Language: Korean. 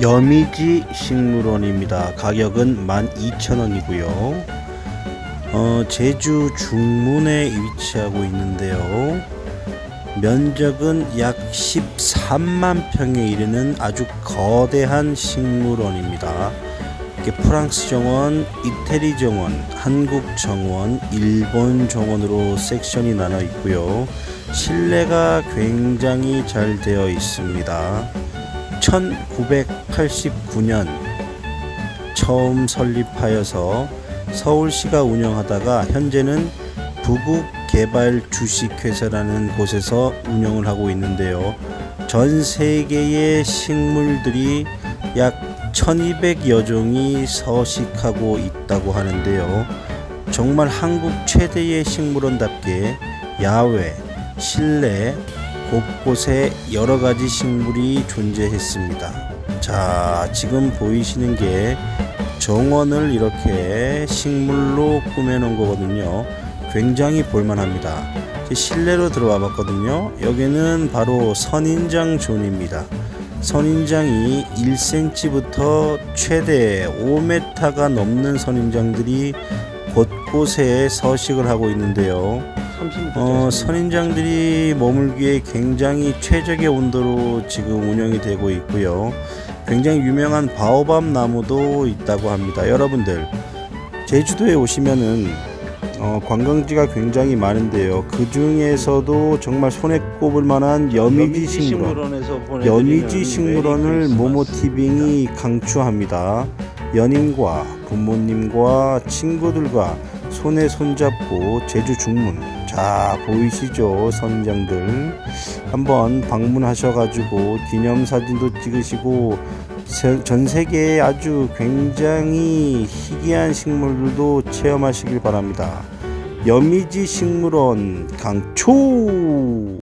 여미지 식물원입니다. 가격은 12,000원이고요. 어, 제주 중문에 위치하고 있는데요. 면적은 약 13만 평에 이르는 아주 거대한 식물원입니다. 프랑스 정원, 이태리 정원, 한국 정원, 일본 정원으로 섹션이 나눠 있고요. 실내가 굉장히 잘 되어 있습니다. 1989년 처음 설립하여서 서울시가 운영하다가 현재는 부국 개발 주식회사라는 곳에서 운영을 하고 있는데요. 전 세계의 식물들이 약 1200여 종이 서식하고 있다고 하는데요. 정말 한국 최대의 식물원답게 야외, 실내 곳곳에 여러 가지 식물이 존재했습니다. 자, 지금 보이시는 게 정원을 이렇게 식물로 꾸며놓은 거거든요. 굉장히 볼만합니다. 실내로 들어와 봤거든요. 여기는 바로 선인장 존입니다. 선인장이 1cm부터 최대 5m가 넘는 선인장들이 곳곳에 서식을 하고 있는데요. 어, 선인장들이 머물기에 굉장히 최적의 온도로 지금 운영이 되고 있고요. 굉장히 유명한 바오밤 나무도 있다고 합니다. 여러분들 제주도에 오시면은 어, 관광지가 굉장히 많은데요. 그 중에서도 정말 손에 꼽을 만한 여미지 식물원, 여미지 식물원을 모모티빙이 강추합니다. 연인과 부모님과 친구들과 손에 손잡고 제주 중문 자 보이시죠 선장들 한번 방문하셔가지고 기념사진도 찍으시고 세- 전 세계의 아주 굉장히 희귀한 식물들도 체험하시길 바랍니다. 여미지 식물원 강초